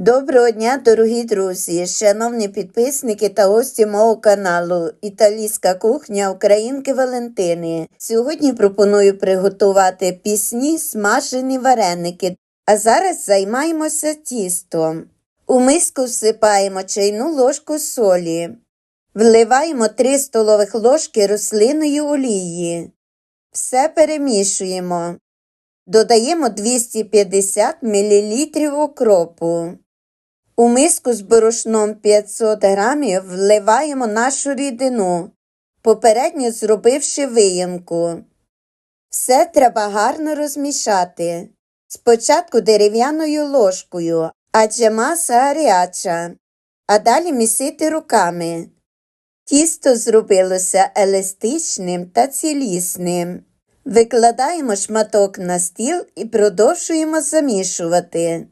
Доброго дня, дорогі друзі, шановні підписники та гості мого каналу Італійська кухня Українки Валентини. Сьогодні пропоную приготувати пісні смажені вареники, а зараз займаємося тістом. У миску всипаємо чайну ложку солі, вливаємо 3 столових ложки рослинної олії. Все перемішуємо. Додаємо 250 мл окропу. У миску з борошном 500 грамів вливаємо нашу рідину, попередньо зробивши виємку. Все треба гарно розмішати. Спочатку дерев'яною ложкою, адже маса гаряча, а далі місити руками. Тісто зробилося еластичним та цілісним. Викладаємо шматок на стіл і продовжуємо замішувати.